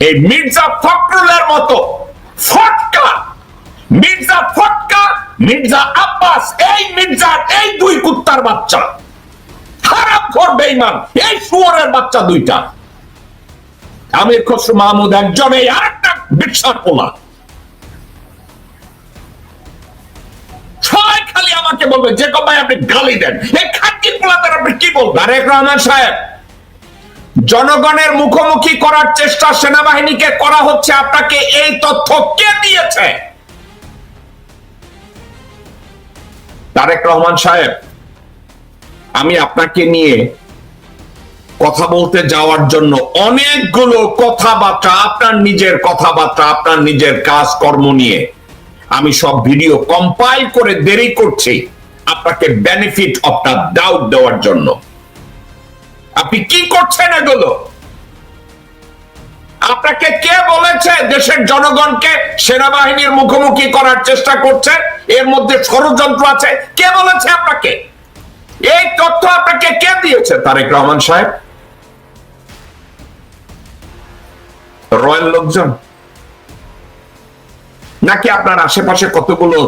এই মির্জা ফখরুলের মতো ফটকা, মির্জা ফটকা, মির্জা আব্বাস, এই মির্জার এই দুই কুত্তার বাচ্চা। এই বাচ্চা দুইটা। আমির খসরু মাহমুদ একজন এই আরেকটা বিশাল পোলা। সবাই খালি আমাকে বলবে যে কমায় আপনি গালি দেন। এই খাটকি পোলাদের আপনি কি বলবেন? তারেক রহমান সাহেব জনগণের মুখোমুখি করার চেষ্টা সেনাবাহিনীকে করা হচ্ছে। আপনাকে এই তথ্য কে দিয়েছে? তারেক রহমান সাহেব, আমি আপনাকে নিয়ে কথা বলতে যাওয়ার জন্য অনেকগুলো কথাবার্তা, আপনার নিজের কথাবার্তা, আপনার নিজের কাজ কর্ম নিয়ে আমি সব ভিডিও কম্পাইল করে দেরি করছি আপনাকে বেনিফিট অফ দ্য ডাউট দেওয়ার জন্য। আপনি কি করছেন এগুলো? আপনাকে কে বলেছে দেশের জনগণকে সেনাবাহিনীর মুখোমুখি করার চেষ্টা করছে? এর মধ্যে ষড়যন্ত্র আছে। কে বলেছে আপনাকে? এই তথ্য আপনাকে কে দিয়েছে? তারেক রহমান সাহেব। রয়্যাল লোকজন। নাকি আপনার আশেপাশে কতগুলো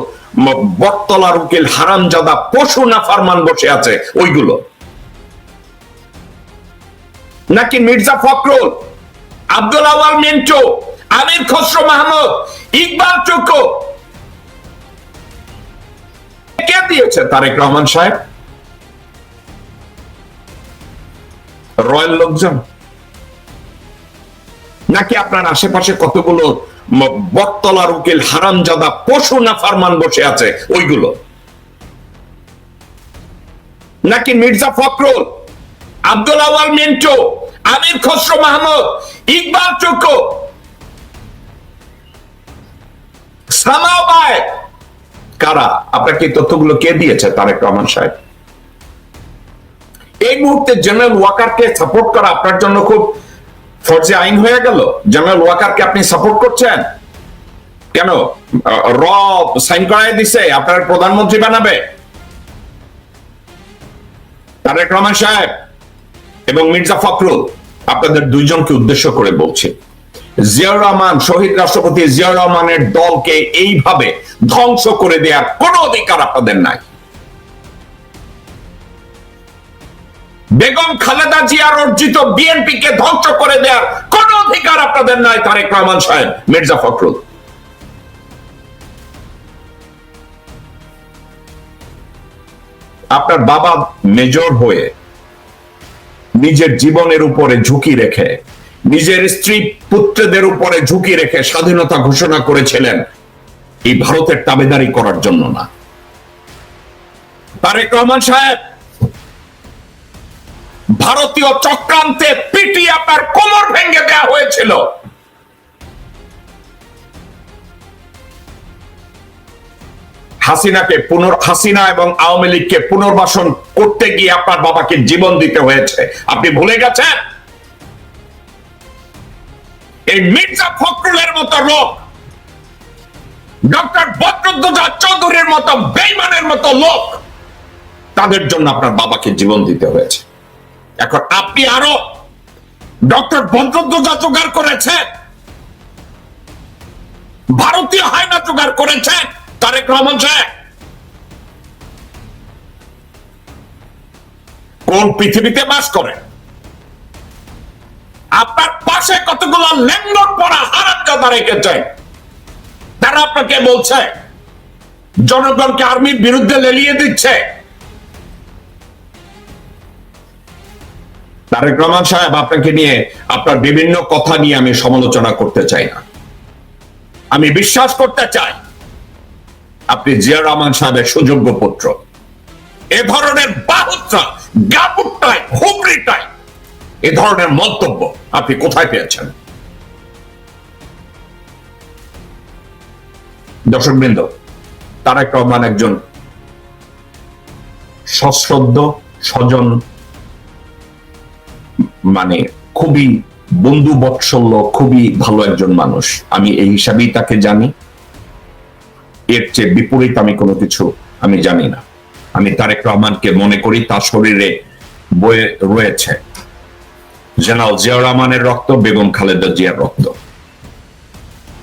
বটতলার উকিল হারামজাদা পশু না ফারমান বসে আছে? ওইগুলো। নাকি মির্জা ফখরুল, আব্দুল আওয়াল মিন্টু, আমির খসরু মাহমুদ, ইকবাল চুকু কে দিয়েছে তারেক রহমান সাহেব? রয়্যাল লোকজন? নাকি আপনার আশেপাশে কতগুলো বটতলার উকিল, হারামজাদা পশু না ফারমান বসে আছে, ওইগুলো? নাকি মির্জা ফখরুল আব্দুল আওয়াল মিন্টু, আমির খসরু মাহমুদ, ইকবাল চুকু সামাবায় কারা? আপনাকে তথ্যগুলো কে দিয়েছে? তারেক রহমান সাহেব। এই মুহূর্তে জেনারেল ওয়াকারকে সাপোর্ট করা আপনার জন্য খুব ফর্জে আইন হয়ে গেল। জেনারেল ওয়াকারকে আপনি সাপোর্ট করছেন? কেন? র সাইন করাই দিছে, আপনার প্রধানমন্ত্রী বানাবে। তারেক রহমান সাহেব এবং মির্জা ফখরুল আপনাদের দুইজনকে উদ্দেশ্য করে বলছি, জিয়াউর রহমান, শহীদ রাষ্ট্রপতি জিয়াউর রহমানের দলকে এইভাবে ধ্বংস করে দেওয়ার কোনো অধিকার আপনাদের নাই। বেগম খালেদা জিয়ার অর্জিত বিএনপি কে ধ্বংস করে দেওয়ার কোন অধিকার আপনাদের নাই, তারেক রহমান সাহেব, মির্জা ফখরুল। আপনার বাবা মেজর হয়ে নিজের জীবনের উপরে ঝুঁকি রেখে, নিজের স্ত্রী পুত্রদের উপরে ঝুঁকি রেখে স্বাধীনতা ঘোষণা করেছিলেন এই ভারতের তাবেদারি করার জন্য না। তারেক রহমান সাহেব, ভারতীয় চক্রান্তে পিটি আপনার কোমর ভেঙে দেওয়া হয়েছিল। হাসিনাকে পুনর, হাসিনা এবং আওয়ামী লীগকে পুনর্বাসন করতে গিয়ে আপনার বাবাকে জীবন দিতে হয়েছে। আপনি ভুলে গেছেন? এই মির্জা ফখরুলের মতো লোক, ডক্টর বদরুদ্দোজা চৌধুরীর মতো বেইমানের মতো লোক, তাদের জন্য আপনার বাবাকে জীবন দিতে হয়েছে। এখন আপনি আরও ডক্টর বদরুদ্দোজা জোগাড় করেছেন? ভারতীয় হায়না জোগাড় করেছেন? তারেক রহমান কোন পৃথিবীতে বাস করে? আপনার পাশে কতগুলো লেঙ্গর পড়া হারামজাদা রেখেছে তারা আপনাকে বলছে, জনগণকে আর্মির বিরুদ্ধে লেলিয়ে দিচ্ছে। তারেক রহমান সাহেব, আপনাকে নিয়ে আপনার বিভিন্ন কথা নিয়ে আমি সমালোচনা করতে চাই না। আমি বিশ্বাস করতে চাই। আপনি জিয়া রহমান সাহেবের সুযোগ্য পুত্র। এ ধরনের বাহুত্রা গাপুরটাই হুবড়িটাই এ ধরনের মন্তব্য আপনি কোথায় পেয়েছেন? দর্শকবৃন্দ, তারেক রহমান একজন সশ্রদ্ধ, স্বজন মানে খুবই বন্ধু বৎসল্য খুবই ভালো একজন মানুষ। আমি এই হিসাবেই তাকে জানি। এর চেয়ে বিপরীত আমি কোনো কিছু আমি জানি না। আমি তারেক রহমানকে মনে করি, তার শরীরে বয়ে রয়েছে জেনারেল জিয়াউর রহমানের রক্ত, বেগম খালেদা জিয়ার রক্ত।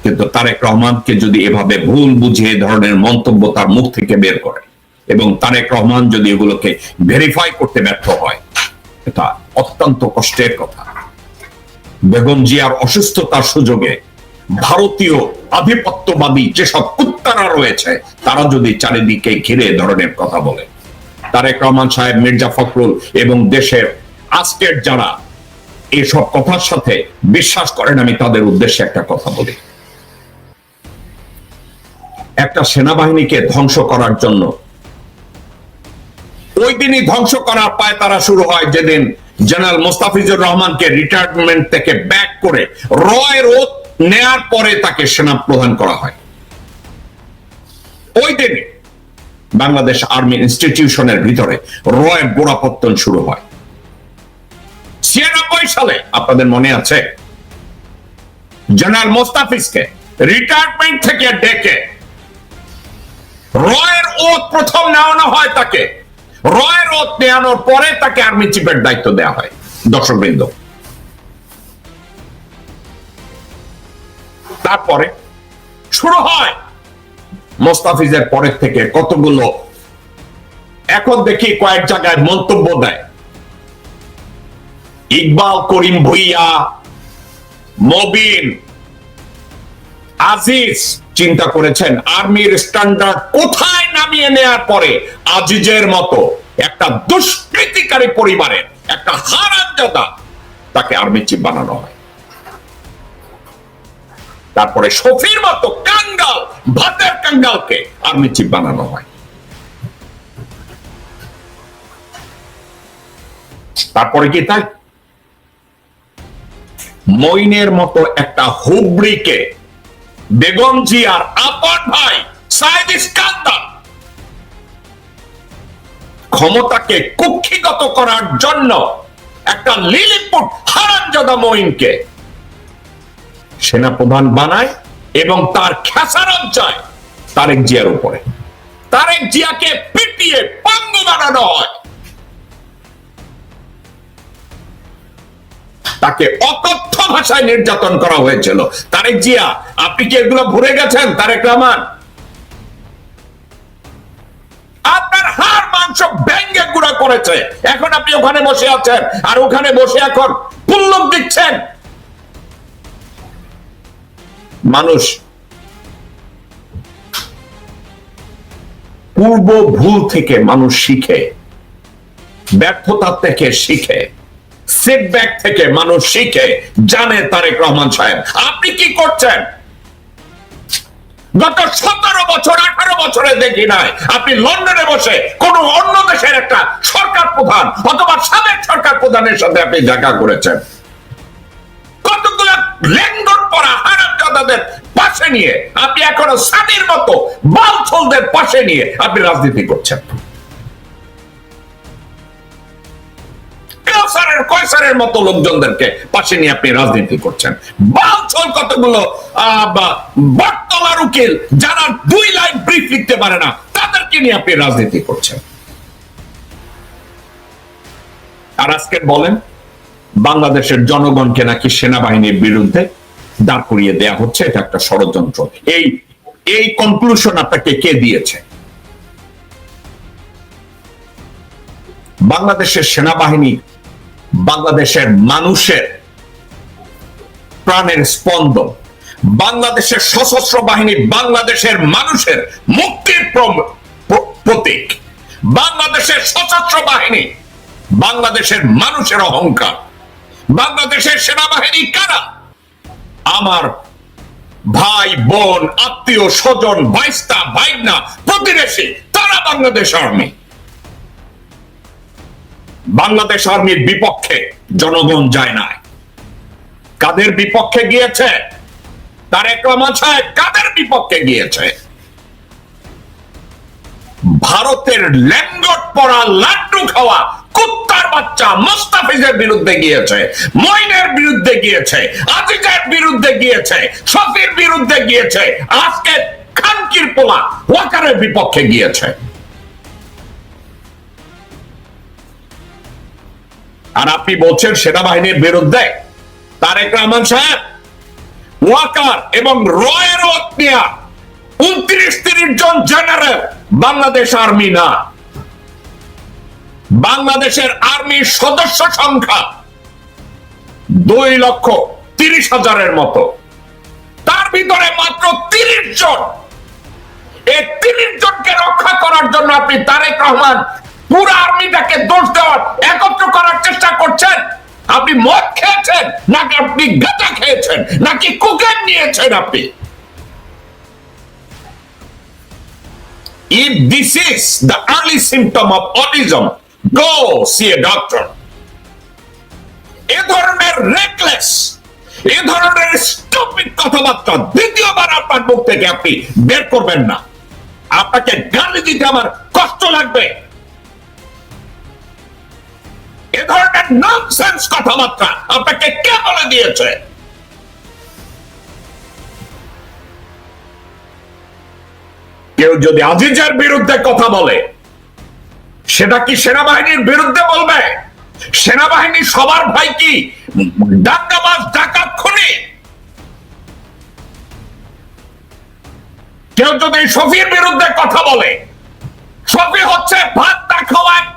কিন্তু তারেক রহমানকে যদি এভাবে ভুল বুঝিয়ে ধরনের মন্তব্য তার মুখ থেকে বের করে এবং তারেক রহমান যদি এগুলোকে ভেরিফাই করতে ব্যর্থ হয়, এটা অত্যন্ত কষ্টের কথা। বেগম জিয়ার অসুস্থতার সুযোগে ভারতীয় আধিপত্যবাদী যেসব কুত্তারা রয়েছে, তারা যদি চারিদিকে ঘিরে ধরনের কথা বলে। তারেক রহমান সাহেব, মির্জা ফখরুল এবং দেশের আজকের যারা এসব কথার সাথে বিশ্বাস করেন, আমি তাদের উদ্দেশ্যে একটা কথা বলি। একটা সেনাবাহিনীকে ধ্বংস করার জন্য, ওই দিনই ধ্বংস করার পায় তারা শুরু হয়, যেদিন জেনারেল মোস্তাফিজুর রহমানকে রিটায়ারমেন্ট থেকে ব্যাক করে, রয়ের ওত নেয়ার পরে তাকে সেনা প্রদান করা হয়। ওই দিনে বাংলাদেশ আর্মি ইনস্টিটিউশনের ভিতরে রয়ের গোড়াপত্তন শুরু হয়। ছিয়ানব্বই সালে, আপনাদের মনে আছে? জেনারেল মোস্তাফিজকে রিটায়ারমেন্ট থেকে ডেকে রয়ের ওত প্রথম নেওয়ানো হয় তাকে। রয়ের ওত নেওয়ানোর পরে তাকে আর্মি চিফের দায়িত্ব দেওয়া হয় দর্শক তারপরে শুরু হয় মোস্তাফিজের পরের থেকে কতগুলো? এখন দেখি কয়েক জায়গায় মন্তব্য দেয়। ইকবাল করিম ভুইয়া, মবিন, আজিজ চিন্তা করেছেন, আর্মির স্ট্যান্ডার্ড কোথায় নামিয়ে নেয়ার পরে আজিজের মতো একটা দুষ্কৃতিকারী পরিবারের একটা হারামজাদা তাকে আর্মি চিফ বানানো হয়। তারপরে শফির মতো কাঙ্গাল, ভাতের কাঙ্গালকে আর্মি চিফ বানানো হয়। তারপরে কি তাই? মইনের মতো একটা হুবড়িকে বেগম জিয়ার আপন ভাই সাইদ ইস্কান্দার ক্ষমতাকে কুক্ষিগত করার জন্য একটা লিলিপুট হারানজাদা মইনকে সেনাপ্রধান বানায় এবং তার খেসারত যায় তারেক জিয়ার উপরে। তারেক জিয়াকে পিটিয়ে পাঙ্গু বানানো হয়। তাকে অকথ্য ভাষায় নির্যাতন করা হয়েছিল। তারেক জিয়া, আপনি কি এগুলো ভুলে গেছেন, তারেক রহমান? আপনার হাড়, মাংস ব্যঙ্গে গুঁড়া করেছে। এখন আপনি ওখানে বসে আছেন, আর ওখানে বসে এখন পুল্লক দিচ্ছেন। মানুষ পূর্ব ভুল থেকে মানুষ শিখে, ব্যর্থতা থেকে শিখে সেটব্যাক থেকে মানুষ শিখে, জানে তারেক রহমান সাহেব। আপনি কি করছেন? গত সতেরো বছর, আঠারো বছরে দেখি নাই। আপনি লন্ডনে বসে কোন অন্য দেশের একটা সরকার প্রধান অথবা সাবেক সরকার প্রধানের সাথে আপনি দেখা করেছেন। কতগুলো লেঙ্গর পরা হারামজাদাদের পাশে নিয়ে, আপনি এখনও সাদির মতো বালছলদের পাশে নিয়ে আপনি রাজনীতি করছেন। কয়সারের মতো লোকজনদেরকে পাশে নিয়ে আপনি রাজনীতি করছেন? কতগুলো উকিল, যারা দুই লাইন ব্রিফ লিখতে পারে না, তাদেরকে নিয়ে আপনি রাজনীতি করছেন। আর আজকে বলেন, বাংলাদেশের জনগণকে নাকি সেনাবাহিনীর বিরুদ্ধে দাঁড় করিয়ে দেয়া হচ্ছে, এটা একটা ষড়যন্ত্র। এই এই কনক্লুশন আপনাকে কে দিয়েছে? বাংলাদেশের সেনাবাহিনী, বাংলাদেশের মানুষের প্রাণের স্পন্দন, বাংলাদেশের সশস্ত্র বাহিনী, বাংলাদেশের মানুষের মুক্তির প্রতীক, বাংলাদেশের সশস্ত্র বাহিনী, বাংলাদেশের মানুষের অহংকার, বাংলাদেশের সেনাবাহিনী কারা? আমার ভাই, বোন, আত্মীয়, স্বজন, ভাইস্তা, ভাইনা, প্রতিবেশী, তারা বাংলাদেশ আর্মি। বাংলাদেশ আর্মির বিপক্ষে জনগণ যায় নাই। কাদের বিপক্ষে গিয়েছে? তারেক রহমান সাহেব কাদের বিপক্ষে গিয়েছে? ভারতের ল্যাঙ্গট পড়া লাড্ডু খাওয়া কুত্তার বাচ্চা মোস্তাফিজের বিরুদ্ধে গিয়েছে মইনের বিরুদ্ধে গিয়েছে, আজিজের বিরুদ্ধে গিয়েছে, শফির বিরুদ্ধে গিয়েছে, আজকে খানকির পোলা ওয়াকারের বিপক্ষে গিয়েছে। আর আপনি বলছেন সেনাবাহিনীর বিরুদ্ধে? তারেক রহমান সাহেব, ওয়াকার এবং রয়ের উনত্রিশ তিরিশ জন জেনারেল, বাংলাদেশ আর্মি না। বাংলাদেশের আর্মির সদস্য সংখ্যা দুই লক্ষ তিরিশ হাজারের মতো। তার ভিতরে মাত্র তিরিশ জন। এই তিরিশ জনকে রক্ষা করার জন্য আপনি তারেক রহমান পুরো আর্মিটাকে দোষ দেওয়ার একত্র করার চেষ্টা করছেন। আপনি মদ খেয়েছেন নাকি আপনি গাঁজা খেয়েছেন নাকি কুকেন নিয়েছেন আপনি? If this is the early symptom of autism, go, see a doctor. এ ধরনের রেকলেস এ ধরনের স্টপিক কথাবার্তা দ্বিতীয়বার আপনার মুখ থেকে আপনি বের করবেন না। আপনাকে গালি দিতে আমার কষ্ট লাগবে। এ ধরনের ননসেন্স কথাবার্তা আপনাকে কে বলে দিয়েছে? কেউ যদি আজিজের বিরুদ্ধে কথা বলে সেটা কি সেনাবাহিনীর বিরুদ্ধে বলবে? সেনাবাহিনী সবার ভাই কি? ডাকাবাজ ডাকাত, খুনি? কেউ যদি শফির বিরুদ্ধে কথা বলে, শফি হচ্ছে ভাত না খাওয়া এক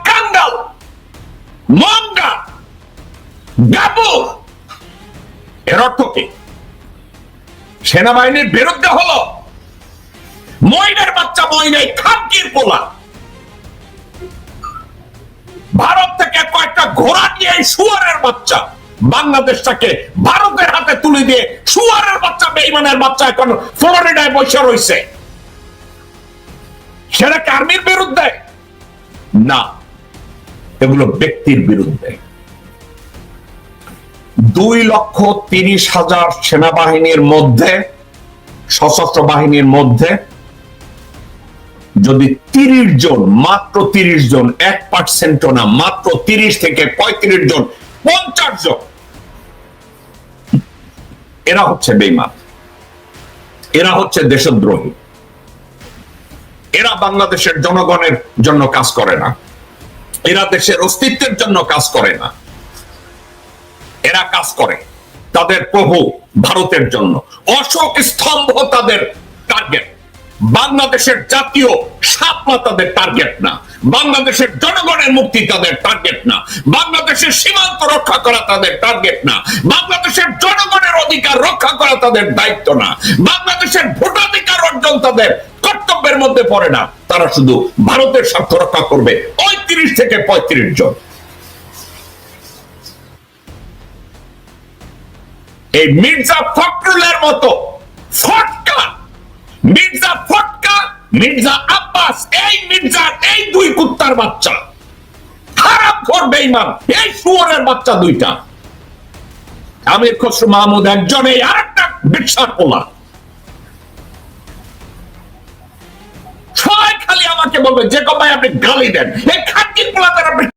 মঙ্গা গাবু এর অর্থ কি? সেনাবাহিনীর বিরুদ্ধে হলো মইনের বাচ্চা মইনে খামকির পোলা। ভারত থেকে কয়েকটা ঘোড়া নিয়ে এই শুয়ারের বাচ্চা, বাংলাদেশটাকে ভারতের হাতে তুলে দিয়ে শুয়ারের বাচ্চা বেইমানের বাচ্চা এখন ফ্লোরিডায় বসে রয়েছে। সেটা কি আর্মির বিরুদ্ধে? না, এগুলো ব্যক্তির বিরুদ্ধে। দুই লক্ষ তিরিশ হাজার সেনাবাহিনীর মধ্যে, সশস্ত্র বাহিনীর মধ্যে যদি তিরিশ জন, মাত্র তিরিশ জন, এক পার্সেন্টও না, মাত্র তিরিশ থেকে পঁয়ত্রিশ জন, পঞ্চাশ জন। এরা হচ্ছে বেইমান এরা হচ্ছে দেশদ্রোহী। এরা বাংলাদেশের জনগণের জন্য কাজ করে না। এরা দেশের অস্তিত্বের জন্য কাজ করে না। এরা কাজ করে তাদের প্রভু ভারতের জন্য। অশোক স্তম্ভ তাদের টার্গেট বাংলাদেশের জাতীয় সাপলা তাদের টার্গেট না। বাংলাদেশের জনগণের মুক্তি তাদের টার্গেট না। বাংলাদেশের সীমান্ত রক্ষা করা তাদের টার্গেট না। বাংলাদেশের জনগণের অধিকার রক্ষা করা তাদের দায়িত্ব না। বাংলাদেশের ভোটাধিকার অর্জন তাদের কর্তব্যের মধ্যে পড়ে না। তারা শুধু ভারতের স্বার্থ রক্ষা করবে। ওই তিরিশ থেকে পঁয়ত্রিশ জন। এই মির্জা ফখরুলের মতো ফটকা মির্জা ফটকা, মির্জা আব্বাস, এই এই দুই কুত্তার বাচ্চা। খারাপ ঘর বেইমান এই বাচ্চা দুইটা। আমির খসরু মাহমুদ একজন এই আরেকটা বিশাল পোলা। সবাই খালি আমাকে বলবে যে কবাই আপনি গালি দেন। এই পোলাদের আপনি